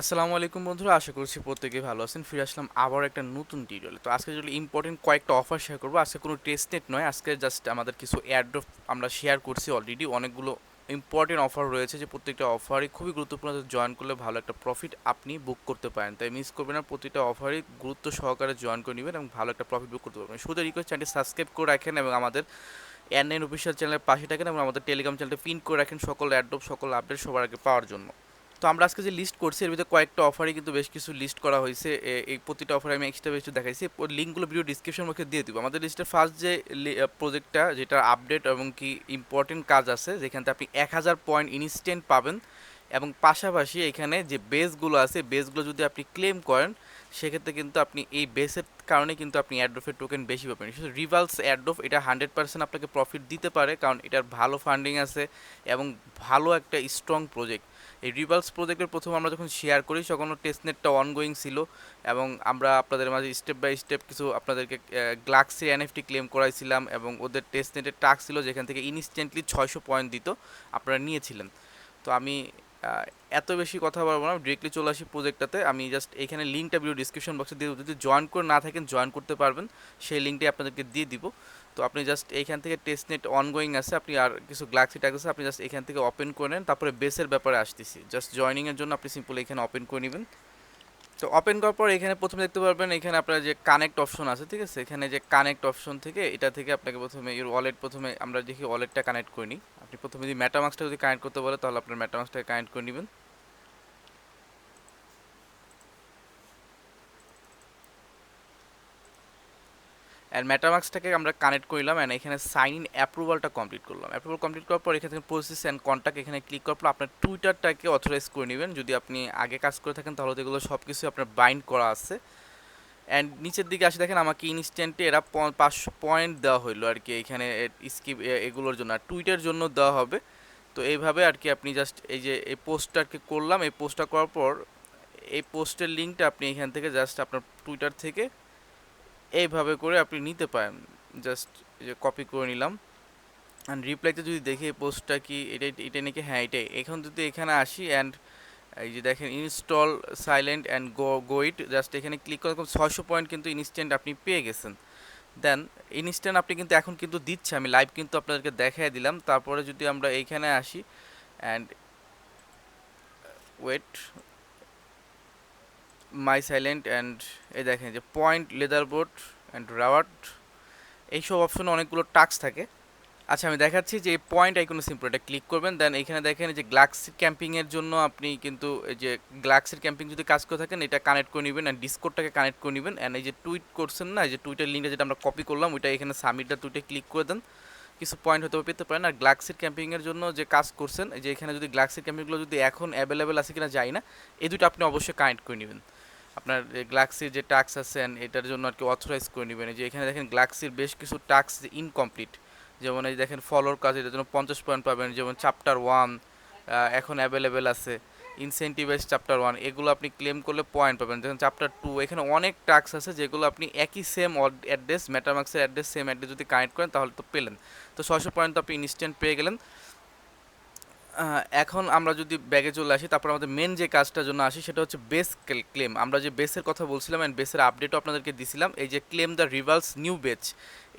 আসসালামু আলাইকুম বন্ধুরা, আশা করছি প্রত্যেকেই ভালো আছেন। ফিরে আসলাম আবার একটা নতুন টিউটোরিয়াল তো আজকে যদি ইম্পর্টেন্ট কয়েকটা অফার শেয়ার করব, আজকে কোনো টেস্ট নেট নয়, আজকে জাস্ট আমাদের কিছু অ্যাড্রপ আমরা শেয়ার করছি অলরেডি অনেকগুলো ইম্পর্টেন্ট অফার রয়েছে যে প্রত্যেকটা অফারই খুবই গুরুত্বপূর্ণ জয়েন করলে ভালো একটা প্রফিট আপনি বুক করতে পারেন। তাই মিস করবেন না প্রতিটা অফারই গুরুত্ব সহকারে জয়েন করে নেবেন এবং ভালো একটা প্রফিট বুক করতে পারবেন। শুধু রিকোয়েস্ট চ্যানেলটি সাবস্ক্রাইব করে রাখেন এবং আমাদের এন অফিসিয়াল চ্যানেলের পাশে থাকেন এবং আমাদের টেলিগ্রাম চ্যানেলটা পিন করে রাখেন সকল অ্যাড্রপ সকল আপডেট সবার আগে পাওয়ার জন্য। তো আমরা আজকে যে লিস্ট করছি, এর ভিতরে কয়েকটা অফারই কিন্তু বেশ কিছু লিস্ট করা হয়েছে। এই প্রতিটা অফারে আমি এক্সট্রা বেশ দেখাইছি। লিঙ্কগুলো ভিডিও ডিসক্রিপশন বক্সে দিয়ে দিব। আমাদের লিস্টের ফার্স্ট যে প্রজেক্টটা যেটা আপডেট এবং কি ইম্পর্টেন্ট কাজ আছে, যেখান আপনি এক হাজার পয়েন্ট ইনস্ট্যান্ট পাবেন এবং পাশাপাশি এখানে যে বেসগুলো আছে বেসগুলো যদি আপনি ক্লেম করেন, সেক্ষেত্রে কিন্তু আপনি এই বেসের কারণে কিন্তু আপনি অ্যাড্রফের টোকেন বেশি পাবেন। শুধু রিভালস অ্যাড্রফ এটা হান্ড্রেড পার্সেন্ট আপনাকে প্রফিট দিতে পারে, কারণ এটার ভালো ফান্ডিং আছে এবং ভালো একটা স্ট্রং প্রজেক্ট এই রিভালস প্রজেক্টের প্রথম আমরা যখন শেয়ার করি তখন টেস্টনেটটা অনগোয়িং ছিল এবং আমরা আপনাদের মাঝে স্টেপ বাই স্টেপ কিছু আপনাদেরকে গ্লাক্সি এনএফটি ক্লেম করাইছিলাম এবং ওদের টেস্টনেটের টাক ছিল যেখান থেকে ইনস্ট্যান্টলি ছয়শো পয়েন্ট দিত আপনারা নিয়েছিলেন। তো আমি এত বেশি কথা বলব না ডিরেক্টলি চলে আসি প্রজেক্টটাতে আমি জাস্ট এখানে লিঙ্কটা ভিডিও ডিসক্রিপশন বক্সে দিয়ে যদি জয়েন করে না থাকেন জয়েন করতে পারবেন। সেই লিঙ্কটি আপনাদেরকে দিয়ে দিব। তো আপনি জাস্ট এইখান থেকে টেস্ট নেট অনগোয়িং আছে, আপনি আর কিছু গ্লাক্সি ট্যাগ আছে, আপনি জাস্ট এখান থেকে ওপেন করে নেন। তারপরে বেসের ব্যাপারে আসতেছি। জাস্ট জয়নিংয়ের জন্য আপনি সিম্পল এখানে ওপেন করে নেবেন। তো ওপেন করার পর এখানে প্রথমে দেখতে পারবেন, এখানে আপনার যে কানেক্ট অপশন আছে, ঠিক আছে? এখানে যে কানেক্ট অপশন থেকে এটা থেকে আপনাকে প্রথমে এর ওয়ালেট প্রথমে আমরা দেখি ওয়ালেটটা কানেক্ট করে নিই আপনি প্রথমে যদি ম্যাটামাক্সটা যদি কানেক্ট করতে বলে তাহলে আপনার ম্যাটামাক্সটাকে কানেক্ট করে নেবেন। অ্যান্ড ম্যাটামাক্সটাকে আমরা কানেক্ট করলাম অ্যান্ড এখানে সাইন ইন অ্যাপ্রুভালটা কমপ্লিট করলাম। অ্যাপ্রুভাল কমপ্লিট করার পর এখানে প্রসেস অ্যান্ড কন্ট্যাক্ট এখানে ক্লিক করার পর আপনার টুইটারটাকে অথরাইজ করে নেবেন। যদি আপনি আগে কাজ করে থাকেন তাহলে তো এগুলো সব কিছু আপনার বাইন্ড করা আছে। অ্যান্ড নিচের দিকে আসে দেখেন আমাকে ইনস্ট্যান্টে এরা পাঁচশো পয়েন্ট দেওয়া হইল আর কি এখানে স্কিপ এগুলোর জন্য। আর টুইটার জন্য দেওয়া হবে। তো এইভাবে আর কি আপনি জাস্ট এই যে, এই পোস্টটা আর কি করলাম। এই পোস্টটা করার পর এই পোস্টের লিঙ্কটা আপনি এখান থেকে জাস্ট আপনার টুইটার থেকে এইভাবে করে আপনি নিতে পারেন। জাস্ট কপি করে নিলাম। অ্যান্ড রিপ্লাইতে যদি দেখি পোস্টটা কি, এটা এটা নাকি হ্যাঁ এটাই। এখন যদি এখানে আসি অ্যান্ড এই যে দেখেন install silent and go go it just এখানে ক্লিক করে ছয়শো পয়েন্ট কিন্তু ইনস্ট্যান্ট আপনি পেয়ে গেছেন। দেন ইনস্ট্যান্ট আপনি কিন্তু এখন কিন্তু দিচ্ছে। আমি লাইভ কিন্তু আপনাদেরকে দেখাই দিলাম। তারপরে যদি আমরা এইখানে আসি and wait my silent and এই দেখেন যে point, leather board and reward, এইসব অপশনে অনেকগুলো টাস্ক থাকে। আচ্ছা আমি দেখাচ্ছি যে এই পয়েন্ট আইকনে সিম্পল এটা ক্লিক করবেন, দেন এখানে দেখেন যে গ্লাক্সির ক্যাম্পিংয়ের জন্য আপনি কিন্তু এই যে গ্লাক্সির ক্যাম্পিং যদি কাজ করে থাকেন, এটা কানেক্ট করে নেবেন অ্যান্ড ডিসকোডটাকে কানেক্ট করে নেবেন। অ্যান্ড এই যে টুইট করছেন না, এই যে টুইটার লিঙ্কটা যেটা আমরা কপি করলাম, ওইটা এখানে সাবমিটটা টুইটে ক্লিক করে দেন। কিছু পয়েন্ট হয়তো পেতে পারেন। আর গ্লাক্সির ক্যাম্পিংয়ের জন্য যে কাজ করছেন যে এখানে যদি গ্লাক্সির ক্যাম্পিংগুলো যদি এখন অ্যাভেলেবেল আছে কিনা যায় না, এই দুটো আপনি অবশ্যই কানেক্ট করে নেবেন। আপনার গ্লাক্সির যে টাক্স আছেন এটার জন্য আর কি অথরাইজ করে নেবেন। যে এখানে দেখেন গ্লাক্সির বেশ কিছু টাক্স ইনকমপ্লিট যেমন এই দেখেন ফলোর কাজ, এটার জন্য পঞ্চাশ পয়েন্ট পাবেন। যেমন চ্যাপ্টার ওয়ান এখন অ্যাভেলেবেল আছে। ইনসেন্টিভাইজ চ্যাপ্টার ওয়ান এগুলো আপনি ক্লেম করলে পয়েন্ট পাবেন। যেমন চ্যাপ্টার টু এখানে অনেক টাক্স আছে, যেগুলো আপনি একই সেম অ্যাড্রেস মেটামাক্সের অ্যাড্রেস সেম অ্যাড্রেস যদি কানেক্ট করেন, তাহলে তো পেলেন। তো ছয়শো পয়েন্ট তো আপনি ইনস্ট্যান্ট পেয়ে গেলেন। এখন আমরা যদি ব্যাগে চলে আসি, তারপর আমাদের মেন যে কাজটার জন্য আসি, সেটা হচ্ছে বেস ক্লেম আমরা যে বেসের কথা বলছিলাম অ্যান্ড বেসের আপডেটও আপনাদেরকে দিছিলাম, এই যে claim the rivals new badge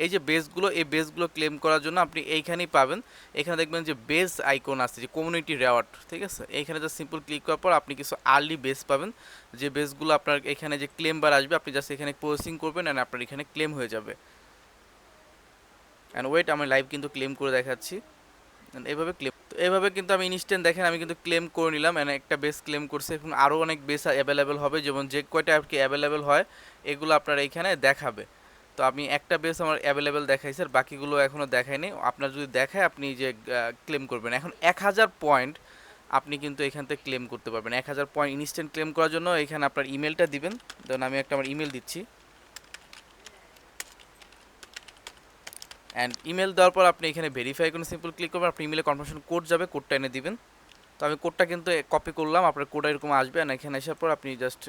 এই যে বেসগুলো এই বেসগুলো ক্লেম করার জন্য আপনি এইখানেই পাবেন। এখানে দেখবেন যে বেস আইকন আছে, যে কমিউনিটি রেওয়ার্ড ঠিক আছে? এইখানে জাস্ট সিম্পল ক্লিক করার পর আপনি কিছু আর্লি বেস পাবেন। যে বেসগুলো আপনার এখানে যে ক্লেম বার আসবে, আপনি জাস্ট এখানে প্রসেসিং করবেন অ্যান্ড আপনার এখানে ক্লেম হয়ে যাবে। অ্যান্ড ওয়েট আমি লাইভ কিন্তু ক্লেম করে দেখাচ্ছি। এভাবে ক্লেম তো এভাবে কিন্তু আমি ইনস্ট্যান্ট দেখেন, আমি কিন্তু ক্লেম করে নিলাম মানে একটা বেস ক্লেম করছে। এখন আরও অনেক বেস অ্যাভেলেবেল হবে, যেমন যে কয়টা আর কি অ্যাভেলেবেল হয়, এগুলো আপনার এইখানে দেখাবে। তো আমি একটা বেস আমার অ্যাভেলেবেল দেখাইছি আর বাকিগুলো এখনও দেখায়নি আপনার যদি দেখায়, আপনি যে ক্লেম করবেন। এখন এক হাজার পয়েন্ট আপনি কিন্তু এখান থেকে ক্লেম করতে পারবেন। এক হাজার পয়েন্ট ইনস্ট্যান্ট ক্লেম করার জন্য এখানে আপনার ইমেলটা দিবেন। ধরুন আমি একটা আমার ইমেল দিচ্ছি। অ্যান্ড ইমেল দেওয়ার পর আপনি এখানে ভেরিফাই করে সিম্পল ক্লিক করবেন, আপনি ইমেলে কনফার্মেশন কোড যাবে কোডটা এনে দিবেন। তো আমি কোডটা কিন্তু কপি করলাম, আপনার কোড এরকম আসবে। আর এখানে আসার পর আপনি জাস্ট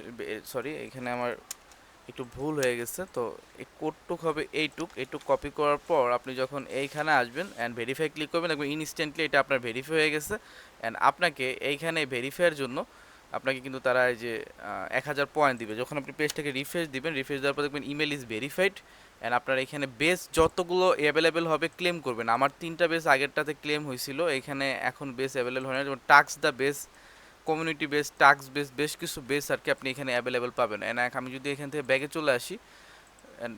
সরি এখানে আমার একটু ভুল হয়ে গেছে। তো এই কোডটুক হবে এইটুক। এইটুক কপি করার পর আপনি যখন এইখানে আসবেন অ্যান্ড ভেরিফাই ক্লিক করবেন, দেখবেন ইনস্ট্যান্টলি এটা আপনার ভেরিফাই হয়ে গেছে। অ্যান্ড আপনাকে এইখানে ভেরিফাইয়ের জন্য আপনাকে কিন্তু তারা এই যে এক হাজার পয়েন্ট দিবে। যখন আপনি পেজটাকে রিফ্রেশ দিবেন রিফ্রেশ দেওয়ার পর দেখবেন ইমেল ইজ ভেরিফাইড অ্যান্ড আপনার এখানে বেস যতগুলো অ্যাভেলেবেল হবে ক্লেম করবেন। আমার তিনটা বেস আগেরটাতে ক্লেম হয়েছিল, এখানে এখন বেস অ্যাভেলেবেল হয় না। যেমন tasks the base community base tasks base বেশ কিছু বেস আর কি আপনি এখানে অ্যাভেলেবেল পাবেন। অ্যান্ড আমি যদি এখান থেকে ব্যাগে চলে আসি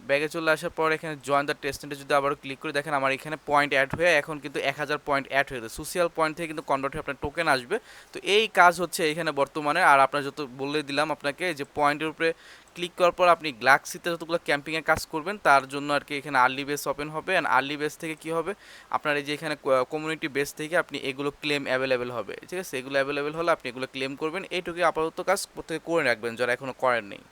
ব্যাগে চলে আসার পর এখানে জয়েন দ্য টেস্টেন্টে যদি আবারও ক্লিক করে দেখেন, আমার এখানে পয়েন্ট অ্যাড হয়ে এখন কিন্তু এক হাজার পয়েন্ট অ্যাড হয়ে গেছে। সোশ্যাল পয়েন্ট থেকে কিন্তু কনভার্ট হয়ে আপনার টোকেন আসবে। তো এই কাজ হচ্ছে এখানে বর্তমানে। আর আপনার যত বলে দিলাম আপনাকে যে পয়েন্টের উপরে ক্লিক করার পর আপনি গ্লাক্সিতে যতগুলো ক্যাম্পিংয়ে কাজ করবেন, তার জন্য আর কি এখানে আর্লি বেস ওপেন হবে। অ্যান্ড আর্লি বেস থেকে কি হবে? আপনার এই যে এখানে কমিউনিটি বেস থেকে আপনি এগুলো ক্লেম অ্যাভেলেবেল হবে। ঠিক আছে? এগুলো অ্যাভেলেবেল হলে আপনি এগুলো ক্লেম করবেন। এইটুকু আপাতত কাজ প্রত্যেকে করে রাখবেন, যারা এখনও করেন নেই।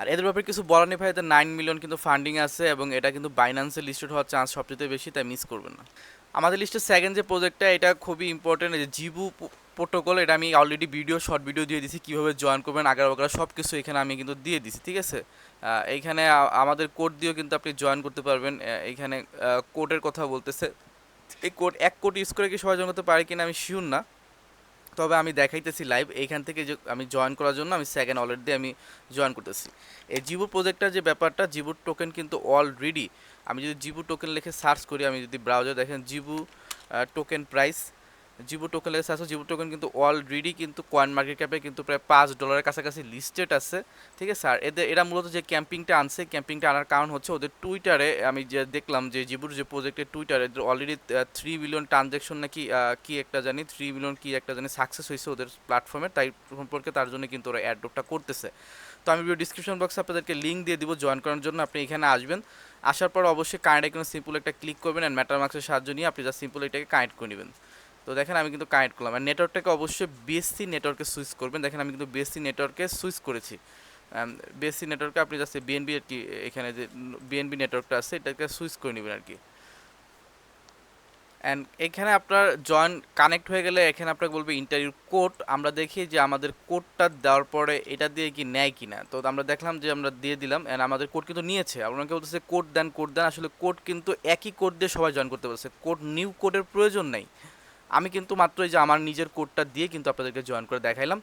আর এদের ব্যাপারে কিছু বলার নেই ভাই নাইন মিলিয়ন কিন্তু ফান্ডিং আছে এবং এটা কিন্তু বাইন্যান্সে লিস্টেড হওয়ার চান্স সবচেয়ে বেশি, তাই মিস করবেন না। আমাদের লিস্টের সেকেন্ড যে প্রজেক্টটা এটা খুবই ইম্পর্টেন্ট যে জিবু প্রোটোকল এটা আমি অলরেডি ভিডিও শর্ট ভিডিও দিয়ে দিছি, কীভাবে জয়েন করবেন, আগার বাগার সব কিছু এখানে আমি কিন্তু দিয়ে দিছি, ঠিক আছে? এইখানে আমাদের কোড দিয়েও কিন্তু আপনি জয়েন করতে পারবেন এইখানে কোডের কথা বলতেছে। এই কোড এক কোড ইউজ করে কি সবাই জয়েন করতে পারে কিনা আমি শিওর না। তবে আমি দেখাইতেছি লাইভ এইখান থেকে যে আমি জয়েন করার জন্য আমি সেকেন্ড অলরেডি আমি জয়েন করতেছি। এই জিবু প্রজেক্টটার যে ব্যাপারটা জিবুর টোকেন কিন্তু অলরেডি আমি যদি জিবু টোকেন লিখে সার্চ করি, আমি যদি ব্রাউজার দেখেন জিবু টোকেন প্রাইস জিবু টোকেন লেগে সার্চ জিবু টোকেন কিন্তু অলরেডি কিন্তু কয়েন মার্কেট ক্যাপে কিন্তু প্রায় পাঁচ ডলারের কাছাকাছি লিস্টেড আছে, ঠিক আছে? স্যার এদের, এরা মূলত যে ক্যাম্পিংটা আনছে ক্যাম্পিংটা আনার কারণ হচ্ছে ওদের টুইটারে আমি যে দেখলাম যে জিবুর যে প্রজেক্টের টুইটারে অলরেডি থ্রি বিলিয়ন ট্রানজ্যাকশন নাকি কি একটা জানি থ্রি বিলিয়ন কি একটা জানি সাকসেস হয়েছে ওদের প্ল্যাটফর্মে তাই সম্পর্কে তার জন্য কিন্তু ওরা অ্যাডটা করতেছে। তো আমি ভিডিও ডিসক্রিপশন বক্সে আপনাদেরকে লিঙ্ক দিয়ে দিব জয়েন করার জন্য আপনি এখানে আসবেন। আসার পর অবশ্যই কানেক্ট এখানে সিম্পল একটা ক্লিক করবেন অ্যান্ড ম্যাটারমার্ক্সের সাহায্য নিয়ে আপনি যা সিম্পল এটাকে কানেক্ট করে নেবেন। তো দেখেন আমি কিন্তু কানেক্ট করলাম। আর নেটওয়ার্কটাকে অবশ্যই বিএসসি নেটওয়ার্কে সুইচ করবেন। দেখেন আমি কিন্তু বিএসসি নেটওয়ার্কে সুইচ করেছি। বিএসসি নেটওয়ার্কে আপনি জাস্ট বিএনবি আর কি এখানে যে বিএনবি নেটওয়ার্কটা আছে, এটাকে সুইচ করে নেবেন আর কি অ্যান্ড এখানে আপনার জয়েন কানেক্ট হয়ে গেলে এখানে আপনাকে বলবে ইন্টারভিউ কোড আমরা দেখি যে আমাদের কোডটা দেওয়ার পরে এটা দিয়ে কি নেয় কি না। তো আমরা দেখলাম যে আমরা দিয়ে দিলাম অ্যান্ড আমাদের কোড কিন্তু নিয়েছে। আপনাকে বলতেছে কোড দেন কোড দেন। আসলে কোড কিন্তু একই কোড দিয়ে সবাই জয়েন করতে পারছে। কোড নিউ কোডের প্রয়োজন নেই। আমি কিন্তু মাত্র এই যে আমার নিজের কোডটা দিয়ে কিন্তু আপনাদেরকে জয়েন করে দেখাইলাম।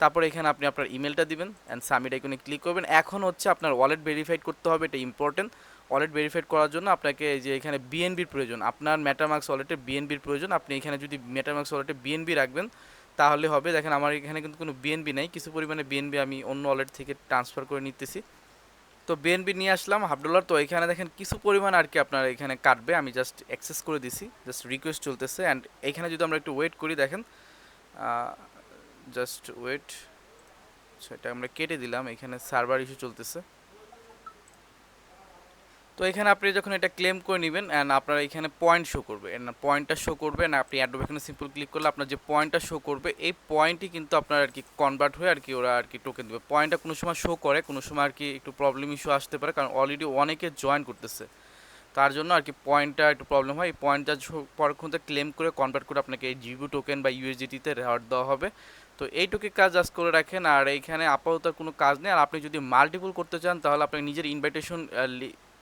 তারপরে এখানে আপনি আপনার ইমেলটা দিবেন অ্যান্ড সাবমিট আইকনে ক্লিক করবেন। এখন হচ্ছে আপনার ওয়ালেট ভেরিফাইড করতে হবে, এটা ইম্পর্টেন্ট ওয়ালেট ভেরিফাইড করার জন্য আপনাকে যে এখানে বিএনবির প্রয়োজন। আপনার মেটামার্কস ওয়ালেটে বিএনবির প্রয়োজন। আপনি এখানে যদি মেটামার্কস ওয়ালেটে বিএনবি রাখবেন, তাহলে হবে। দেখেন আমার এখানে কিন্তু কোনো বিএনবি নেই। কিছু পরিমাণে বিএনবি আমি অন্য ওয়ালেট থেকে ট্রান্সফার করে নিতেছি। তো বিএনপি নিয়ে আসলাম হাফ ডলার তো এখানে দেখেন কিছু পরিমাণ আর কি আপনার এখানে কাটবে, আমি জাস্ট অ্যাক্সেস করে দিছি জাস্ট রিকোয়েস্ট চলতেছে। অ্যান্ড এখানে যদি আমরা একটু ওয়েট করি, দেখেন জাস্ট ওয়েট সেটা আমরা কেটে দিলাম, এখানে সার্ভার ইস্যু চলতেছে। তো এখানে আপনি যখন এটা ক্লেম করে নেবেন অ্যান্ড আপনার এখানে পয়েন্ট শো করবে। পয়েন্টটা শো করবে না আপনি অ্যাডোব এখানে সিম্পল ক্লিক করলে আপনার যে পয়েন্টটা শো করবে, এই পয়েন্টই কিন্তু আপনার আর কি কনভার্ট হয়ে আর কি ওরা আর কি টোকেন দেবে। পয়েন্টটা কোনো সময় শো করে, কোনো সময় আর কি একটু প্রবলেম ইস্যু আসতে পারে, কারণ অলরেডি অনেকে জয়েন করতেছে। তার জন্য আর কি পয়েন্টটা একটু প্রবলেম হয়। এই পয়েন্টটা পরক্ষণ ক্লেম করে কনভার্ট করে আপনাকে এই জিবু টোকেন বা ইউএসডিটিতে রেওয়ার্ড দেওয়া হবে। তো এইটুকু কাজ আজ করে রাখেন, আর এইখানে আপাতত কোনো কাজ নেই। আর আপনি যদি মাল্টিপল করতে চান, তাহলে আপনি নিজের ইনভাইটেশন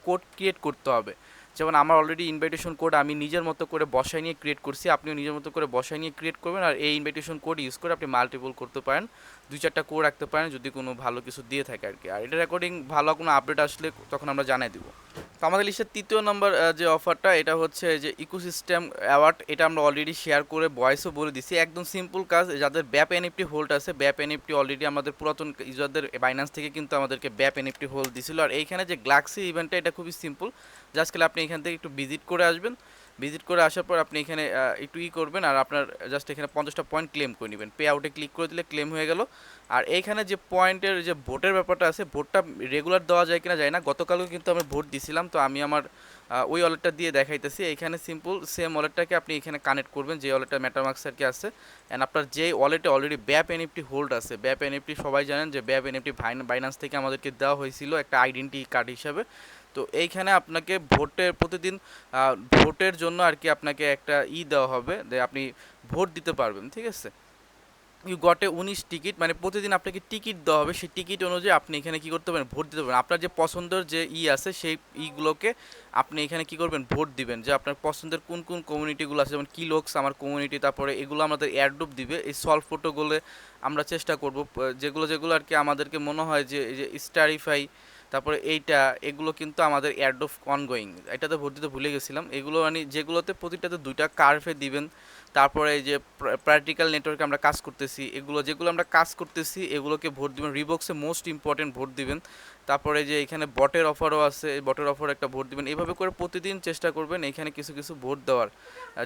কোড ক্রিয়েট করতে হবে। যেমন আমার অলরেডি ইনভাইটেশন কোড আমি নিজের মতো করে বসায় নিয়ে ক্রিয়েট করছি, আপনিও নিজের মতো করে বসায় নিয়ে ক্রিয়েট করবেন আর এই ইনভাইটেশন কোড ইউজ করে আপনি মাল্টিপল করতে পারেন। দুই চারটা কোড রাখতে পারেন যদি কোনো ভালো কিছু দিয়ে থাকে আর কি। আর এটা রেকর্ডিং ভালো কোনো আপডেট আসলে তখন আমরা জানাই দিব। তো আমাদের লিস্টের তৃতীয় নম্বর যে অফারটা এটা হচ্ছে যে ইকোসিস্টেম অ্যাওয়ার্ড এটা আমরা অলরেডি শেয়ার করে ভয়েসও বলে দিছি। একদম সিম্পল কাজ, যাদের ব্যাপ এনএফটি হোল্ড আছে ব্যাপ এনএফটি অলরেডি আমাদের পুরাতন ইউজারদের বাইন্যান্স থেকে কিন্তু আমাদেরকে ব্যাপ এনএফটি হোল্ড দিছিল। আর এইখানে যে গ্লাক্সি ইভেন্টটা এটা খুবই সিম্পল জাস্ট আপনি এখান থেকে একটু ভিজিট করে আসবেন। ভিজিট করে আসার পর আপনি এখানে একটু ই করবেন আর আপনার জাস্ট এখানে পঞ্চাশটা পয়েন্ট ক্লেম করে নেবেন। পে আউটে ক্লিক করে দিলে ক্লেম হয়ে গেল। আর এইখানে যে পয়েন্টের যে ভোটের ব্যাপারটা আছে ভোটটা রেগুলার দেওয়া যায় কিনা যায় না। গতকালও কিন্তু আমি ভোট দিছিলাম, তো আমি আমার ওই ওয়ালেটটা দিয়ে দেখাইতেছি। এখানে সিম্পল সেম ওয়ালেটটাকে আপনি এখানে কানেক্ট করবেন, যে ওয়ালেটটা মেটামার্কস আর কি আছে। অ্যান্ড আপনার যে ওয়ালেটে অলরেডি ব্যাপ এনএফটি হোল্ড আছে ব্যাপ এনএফটি সবাই জানেন যে ব্যাপ এনএফটি বাইনান্স থেকে আমাদেরকে দেওয়া হয়েছিল একটা আইডেন্টি কার্ড হিসাবে। তো এইখানে আপনাকে ভোটের, প্রতিদিন ভোটের জন্য আর কি আপনাকে একটা ই দেওয়া হবে যে আপনি ভোট দিতে পারবেন, ঠিক আছে? ইউ গটে উনিশ টিকিট মানে প্রতিদিন আপনাকে টিকিট দেওয়া হবে, সেই টিকিট অনুযায়ী আপনি এখানে কী করতে পারেন ভোট দিতে পারেন আপনার যে পছন্দের যে ই আছে, সেই ইগুলোকে আপনি এখানে কী করবেন? ভোট দিবেন। যে আপনার পছন্দের কোন কোন কমিউনিটিগুলো আছে, যেমন কিলোক্স আমার কমিউনিটি, তারপরে এগুলো আমাদের এয়ারডুপ দিবে। এই সলভ ফটোগুলো আমরা চেষ্টা করব যেগুলো যেগুলো আর কি আমাদেরকে মনে হয় যে, এই যে স্টারিফাই তারপরে এইটা, এগুলো কিন্তু আমাদের অ্যাড এয়ারডোফ অনগোয়িং এটাতে ভোট দিতে ভুলে গেছিলাম। এগুলো মানে যেগুলোতে প্রতিটাতে দুইটা কার্ভে দিবেন। তারপরে যে প্র্যাকটিক্যাল নেটওয়ার্কে আমরা কাজ করতেছি, এগুলো যেগুলো আমরা কাজ করতেছি, এগুলোকে ভোট দিবেন। রিবক্সে মোস্ট ইম্পর্টেন্ট ভোট দিবেন। তারপরে যে এখানে বটের অফারও আছে বটের অফার একটা ভোট দিবেন। এইভাবে করে প্রতিদিন চেষ্টা করবেন এখানে কিছু কিছু ভোট দেওয়ার।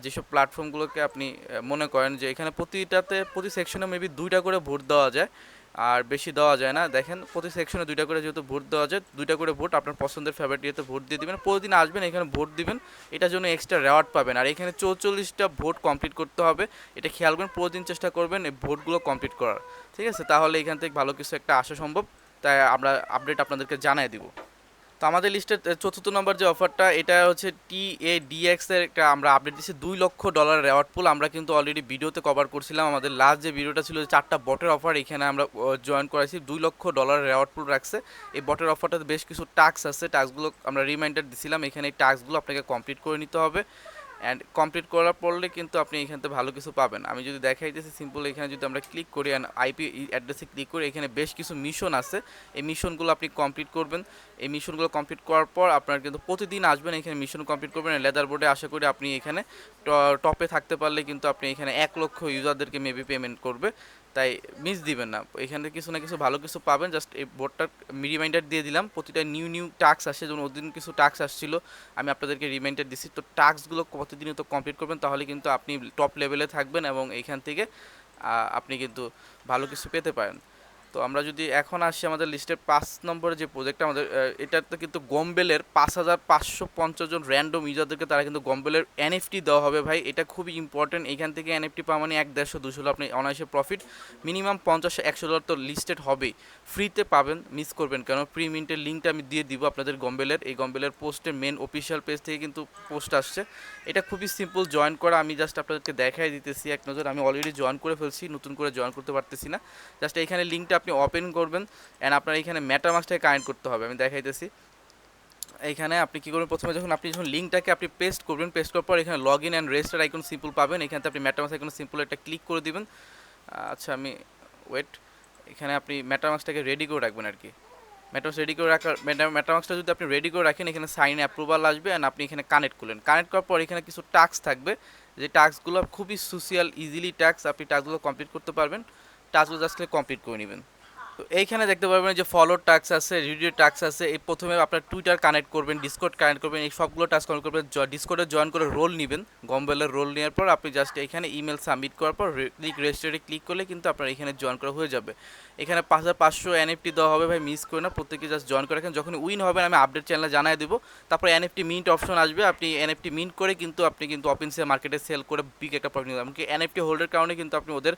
যেসব প্ল্যাটফর্মগুলোকে আপনি মনে করেন যে এখানে প্রতিটাতে, প্রতি সেকশনে মেবি দুইটা করে ভোট দেওয়া যায়। আর বেশি দেওয়া যায় না। দেখেন, প্রতি সেকশনে দুইটা করে যেহেতু ভোট দেওয়া যায়, দুইটা করে ভোট আপনার পছন্দের ফেভারিট ইয়েতে ভোট দিয়ে দেবেন। প্রতিদিন আসবেন, এখানে ভোট দিবেন। এটার জন্য এক্সট্রা রেওয়ার্ড পাবেন। আর এখানে চৌচল্লিশটা ভোট কমপ্লিট করতে হবে। এটা খেয়াল করবেন, প্রতিদিন চেষ্টা করবেন এই ভোটগুলো কমপ্লিট করার। ঠিক আছে? তাহলে এখান থেকে ভালো কিছু একটা আসা সম্ভব। তাই আমরা আপডেট আপনাদেরকে জানাই দিব। তো আমাদের লিস্টের চতুর্থ নম্বর যে অফারটা এটা হচ্ছে টি এ ডিএক্স এর একটা আমরা আপডেট দিচ্ছি দুই লক্ষ ডলার রেওয়ার্ড পুল আমরা কিন্তু অলরেডি ভিডিওতে কভার করছিলাম। আমাদের লাস্ট যে ভিডিওটা ছিল, চারটা বটের অফার এখানে আমরা জয়েন করাইছি। দুই লক্ষ ডলার রেওয়ার্ড পুল রাখছে। এই বটের অফারটাতে বেশ কিছু টাস্ক আছে। টাস্কগুলো আমরা রিমাইন্ডার দিছিলাম। এখানে এই টাস্কগুলো আপনাকে কমপ্লিট করে নিতে হবে। অ্যান্ড কমপ্লিট করার পরলে কিন্তু আপনি এখান থেকে ভালো কিছু পাবেন। আমি যদি দেখাইতেছি সিম্পল এখানে যদি আমরা ক্লিক করি অ্যান্ড আইপি অ্যাড্রেসে ক্লিক করি, এখানে বেশ কিছু মিশন আছে। এই মিশনগুলো আপনি কমপ্লিট করবেন। এই মিশনগুলো কমপ্লিট করার পর আপনার কিন্তু প্রতিদিন আসবেন, এখানে মিশন কমপ্লিট করবেন। লেদার বোর্ডে আশা করি আপনি এখানে টপে থাকতে পারলে কিন্তু আপনি এখানে এক লক্ষ ইউজারদেরকে মেবি পেমেন্ট করবে। তাই মিস দিবেন না। এখানে কিছু না কিছু ভালো কিছু পাবেন। জাস্ট এই বোর্ডটার রিমাইন্ডার দিয়ে দিলাম। প্রতিটা নিউ নিউ টাস্ক আসে। যেমন ওদিন কিছু টাস্ক আসছিল, আমি আপনাদেরকে রিমাইন্ডার দিচ্ছি তো টাস্কগুলো প্রতিদিনই তো কমপ্লিট করবেন, তাহলে কিন্তু আপনি টপ লেভেলে থাকবেন এবং এইখান থেকে আপনি কিন্তু ভালো কিছু পেতে পারেন। তো আমরা যদি এখন আসি আমাদের লিস্টের পাঁচ নম্বরে যে প্রজেক্ট আমাদের এটাতে কিন্তু গম্বেলের পাঁচ হাজার পাঁচশো পঞ্চাশ জন র্যান্ডম ইউজারদেরকে তারা কিন্তু গম্বেলের এনএফটি দেওয়া হবে ভাই। এটা খুবই ইম্পর্টেন্ট এখান থেকে এনএফটি পাওয়া মানে এক দেড়শো দুশো আপনি অনায়াসে প্রফিট মিনিমাম পঞ্চাশ, একশো ডলার তো লিস্টেড হবেই। ফ্রিতে পাবেন মিস করবেন কেন? প্রি মিন্টের লিঙ্কটা আমি দিয়ে দিব আপনাদের গম্বেলের এই গম্বেলের পোস্টের মেন অফিসিয়াল পেজ থেকে কিন্তু পোস্ট আসছে। এটা খুবই সিম্পল জয়েন করা। আমি জাস্ট আপনাদেরকে দেখাই দিতেছি এক নজর। আমি অলরেডি জয়েন করে ফেলছি। নতুন করে জয়েন করতে পারতেছি না। জাস্ট এখানে লিঙ্কটা আপনি ওপেন করবেন অ্যান্ড আপনার এখানে ম্যাটামাক্সটাকে কানেক্ট করতে হবে। আমি দেখাইতেছি। এখানে আপনি কী করবেন? প্রথমে যখন আপনি যখন লিঙ্কটাকে আপনি পেস্ট করবেন পেস্ট করার পর এখানে log in and register icon simple পাবেন। এখানে আপনি ম্যাটামাক্স আইকন সিম্পল একটা ক্লিক করে দিবেন। আচ্ছা আমি ওয়েট এখানে আপনি ম্যাটামাক্সটাকে রেডি করে রাখবেন আর কি। ম্যাটামাক্স রেডি করে রাখার ম্যাটামাক্সটা যদি আপনি রেডি করে রাখেন, এখানে সাইন অ্যাপ্রুভাল আসবে অ্যান্ড আপনি এখানে কানেক্ট করলেন। কানেক্ট করার পর এখানে কিছু টাস্ক থাকবে। যে টাস্কগুলো খুবই সোশিয়াল ইজিলি টাস্ক আপনি টাস্কগুলো কমপ্লিট করতে পারবেন। টাস্কগুলো জাস্ট কমপ্লিট করে নেবেন। তো এইখানে দেখতে পারবেন যে ফলো টাক্স আছে রিডিও টাক্স আছে, এই প্রথমে আপনার টুইটার কানেক্ট করবেন ডিসকোড কানেক্ট করবেন, এই সবগুলো টাস্ক কানেক্ট করবেন ডিসকোডে জয়েন করে রোল নেবেন। গম্বেলের রোল নেওয়ার পর আপনি জাস্ট এখানে ইমেল সাবমিট করার পর ক্লিক রেজিস্টারে ক্লিক করলে কিন্তু আপনার এখানে জয়েন করা হয়ে যাবে। এখানে পাঁচ হাজার পাঁচশো এনএফটি দেওয়া হবে ভাই মিস করে না, প্রত্যেকে জাস্ট জয়েন করে রাখেন। যখন উইন হবেন, আমি আপডেট চ্যানেলে জানাই দেবো। তারপর এনএফটি মিন্ট অপশন আসবে, আপনি এনএফটি মিন্ট করে কিন্তু আপনি কিন্তু অপেন্সিয়া মার্কেটে সেল করে বিগ একটা প্রফিট এমনকি এনএফটি হোল্ডের কারণে কিন্তু আপনি ওদের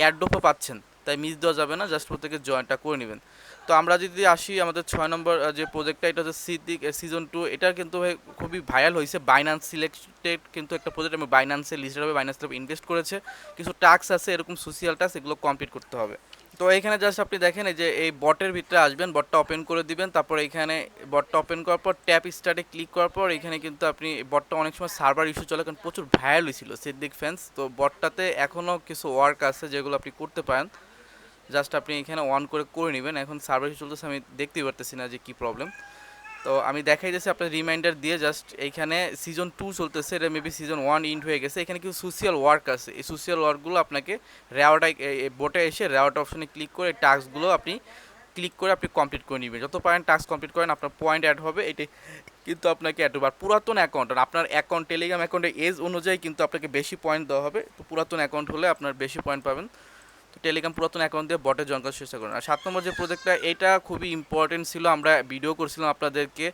এয়ারড্রপও পাচ্ছেন। তাই মিস দেওয়া যাবে না জাস্ট প্রত্যেকে জয়েনটা করে নেবেন। তো আমরা যদি আসি আমাদের ছয় নম্বর যে প্রজেক্টটা এটা হচ্ছে সিদ্দিক সিজন টু এটা কিন্তু খুবই ভাইরাল হয়েছে। বাইনান্স সিলেক্টেড কিন্তু একটা প্রজেক্ট আমি বাইনান্সে লিস্টেড হবে বাইনান্স ইনভেস্ট করেছে। কিছু টাস্ক আছে, এরকম সোশিয়াল টাস্ক এগুলো কমপ্লিট করতে হবে। তো এখানে জাস্ট আপনি দেখেন, এই যে এই বটের ভিতরে আসবেন বটটা ওপেন করে দিবেন, তারপর এখানে বটটা ওপেন করার পর ট্যাপ স্টার্টে ক্লিক করার পর, এখানে কিন্তু আপনি বটটা অনেক সময় সার্ভার ইস্যু চলে, কারণ প্রচুর ভাইরাল হয়েছিল সিদ্দিক ফ্যান্স তো বটটাতে এখনও কিছু ওয়ার্ক আছে, যেগুলো আপনি করতে পারেন। জাস্ট আপনি এখানে অন করে করে নেবেন। এখন সার্ভার চলতেছে, আমি দেখতেই পারতেছি না যে কী প্রবলেম তো আমি দেখাই যাচ্ছি আপনার রিমাইন্ডার দিয়ে জাস্ট এইখানে সিজন টু চলতেছে, এটা মেবি সিজন ওয়ান ইন্ড হয়ে গেছে। এখানে কিছু সোশিয়াল ওয়ার্ক আছে। এই সোশিয়াল ওয়ার্কগুলো আপনাকে রেওয়াটা বোটে এসে রেওয়াট অপশনে ক্লিক করে টাস্কগুলো আপনি ক্লিক করে আপনি কমপ্লিট করে নেবেন। যত পারেন টাস্ক কমপ্লিট করেন, আপনার পয়েন্ট অ্যাড হবে এটি কিন্তু আপনাকে অ্যাড হবে। আর পুরাতন অ্যাকাউন্ট আপনার অ্যাকাউন্ট টেলিগ্রাম অ্যাকাউন্টের এজ অনুযায়ী কিন্তু আপনাকে বেশি পয়েন্ট দেওয়া হবে। তো পুরাতন অ্যাকাউন্ট হলে আপনার বেশি পয়েন্ট পাবেন। টেলিগ্রাম পুরাতন অ্যাকাউন্ট দিয়ে বটে জয়েন করার চেষ্টা করুন। আর সাত নম্বর যে প্রজেক্টটা এটা খুবই ইম্পর্টেন্ট ছিল, আমরা ভিডিও করছিলাম আপনাদেরকে।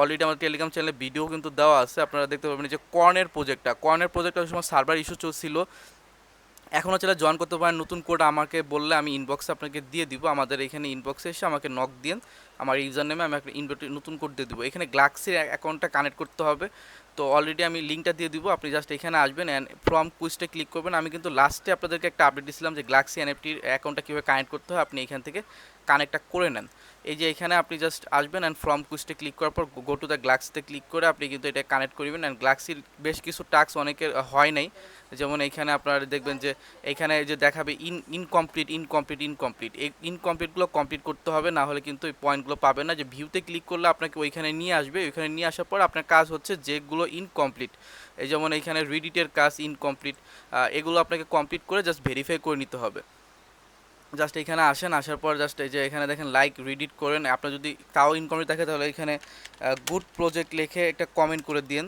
অলরেডি আমাদের টেলিগ্রাম চ্যানেলে ভিডিও কিন্তু দেওয়া আছে, আপনারা দেখতে পাবেন যে কর্নের প্রজেক্টটা কর্নের প্রজেক্টটা সময় সার্ভার ইস্যু চলছিল। এখনও চাইলে জয়েন করতে পারেন নতুন কোড আমাকে বললে আমি ইনবক্সে আপনাকে দিয়ে দিব। আমাদের এখানে ইনবক্সে এসে আমাকে নক দিন আমার ইউজার নেমে আমি একটা ইনভার্ট নতুন কোড দিয়ে দেবো। এখানে গ্লাক্সির অ্যাকাউন্টটা কানেক্ট করতে হবে। তো অলরেডি আমি লিঙ্কটা দিয়ে দিব। আপনি জাস্ট এখানে আসবেন অ্যান্ড ফ্রম কুইজটা ক্লিক করবেন। আমি কিন্তু লাস্টে আপনাদেরকে একটা আপডেট দিয়েছিলাম যে গ্লাক্সি এনএফটির অ্যাকাউন্টটা কীভাবে কানেক্ট করতে হয়। আপনি এখান থেকে কানেক্টটা করে নেন। এই যে এখানে আপনি জাস্ট আসবেন অ্যান্ড ফ্রম কুইজটা ক্লিক করার পর গো টু দ্য গ্লাক্সিতে ক্লিক করে আপনি কিন্তু এটা কানেক্ট করবেন অ্যান্ড গ্লাক্সির বেশ কিছু টাস্ক অনেকের হয় নাই। যেমন এখানে আপনারা দেখবেন যে, এখানে যে দেখাবে ইন ইনকমপ্লিট ইনকমপ্লিট ইনকমপ্লিট এই ইনকমপ্লিটগুলো কমপ্লিট করতে হবে, না হলে কিন্তু এই পয়েন্টগুলো পাবেন না। যে ভিউতে ক্লিক করলে আপনাকে ওইখানে নিয়ে আসবে। ওইখানে নিয়ে আসার পর আপনার কাজ হচ্ছে যেগুলো ইনকমপ্লিট এই যেমন এখানে রিডিটের কাজ ইনকমপ্লিট এগুলো আপনাকে কমপ্লিট করে জাস্ট ভেরিফাই করে নিতে হবে। জাস্ট এখানে আসেন, আসার পর জাস্ট এই যে এখানে দেখেন লাইক রিডিট করেন। আপনার যদি তাও ইনকমপ্লিট থাকে, তাহলে এখানে গুড প্রজেক্ট লিখে একটা কমেন্ট করে দিন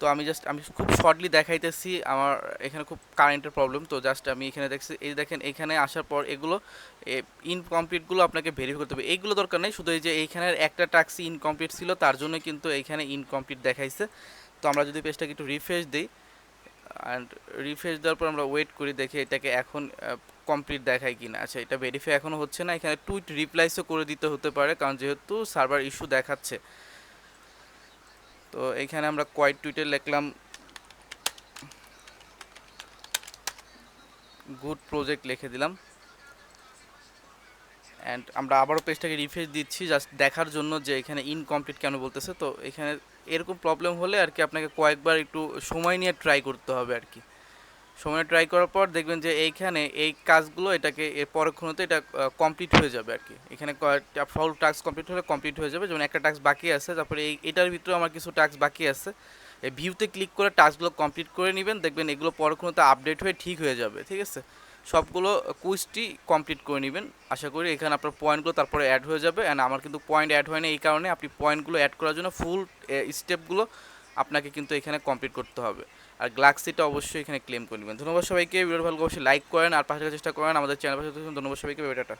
তো আমি জাস্ট আমি খুব শর্টলি দেখাইতেছি আমার এখানে খুব কারেন্টের প্রবলেম তো জাস্ট আমি এখানে দেখছি, এই দেখেন এখানে আসার পর এগুলো ইনকমপ্লিটগুলো আপনাকে ভেরিফাই করতে হবে। এইগুলো দরকার নেই, শুধু এই যে এইখানের একটা টাক্সি ইনকমপ্লিট ছিল, তার জন্য কিন্তু এইখানে ইনকমপ্লিট দেখাইছে। তো আমরা যদি পেজটাকে একটু রিফ্রেশ দিই অ্যান্ড রিফ্রেশ দেওয়ার পর আমরা ওয়েট করি, দেখি এটাকে এখন কমপ্লিট দেখায় কি না আচ্ছা এটা ভেরিফাই এখনও হচ্ছে না। এখানে টুইট রিপ্লাইসও করে দিতে হতে পারে, কারণ যেহেতু সার্ভার ইস্যু দেখাচ্ছে। তো এখানে আমরা কোয়াইট টুইটে লিখলাম গুড প্রজেক্ট লিখে দিলাম। অ্যান্ড আমরা আবারও পেজটাকে রিফ্রেশ দিচ্ছি জাস্ট দেখার জন্য যে এখানে ইনকমপ্লিট কেন বলতেছে। তো এখানে এরকম প্রবলেম হলে আর কি আপনাকে কয়েকবার একটু সময় নিয়ে ট্রাই করতে হবে আর কি। সময় ট্রাই করার পর দেখবেন যে এইখানে এই কাজগুলো এটাকে এর পরক্ষণতে এটা কমপ্লিট হয়ে যাবে আর কি। এখানে কয়েকটা ফল টাস্ক কমপ্লিট হলে কমপ্লিট হয়ে যাবে। যেমন একটা টাস্ক বাকি আছে, তারপরে এই, এটার ভিতরে আমার কিছু টাস্ক বাকি আছে। এই ভিউতে ক্লিক করে টাস্কগুলো কমপ্লিট করে নেবেন, দেখবেন এগুলো পরক্ষণতে আপডেট হয়ে ঠিক হয়ে যাবে, ঠিক আছে? সবগুলো কুইজটি কমপ্লিট করে নেবেন। আশা করি এখানে আপনার পয়েন্টগুলো তারপরে অ্যাড হয়ে যাবে। অ্যান্ড আমার কিন্তু পয়েন্ট অ্যাড হয়নি এই কারণে, আপনি পয়েন্টগুলো অ্যাড করার জন্য ফুল স্টেপগুলো আপনাকে কিন্তু এখানে কমপ্লিট করতে হবে। আর গ্লাক্সিটা অবশ্যই এখানে ক্লেম করে নেবেন। ধন্যবাদ সবাইকে ভিডিও ভালো অবশ্যই লাইক করেন আর পাশে চেষ্টা করেন। আমাদের চ্যানেল পাশে ধন্যবাদ সবাইকে, ভিডিওটা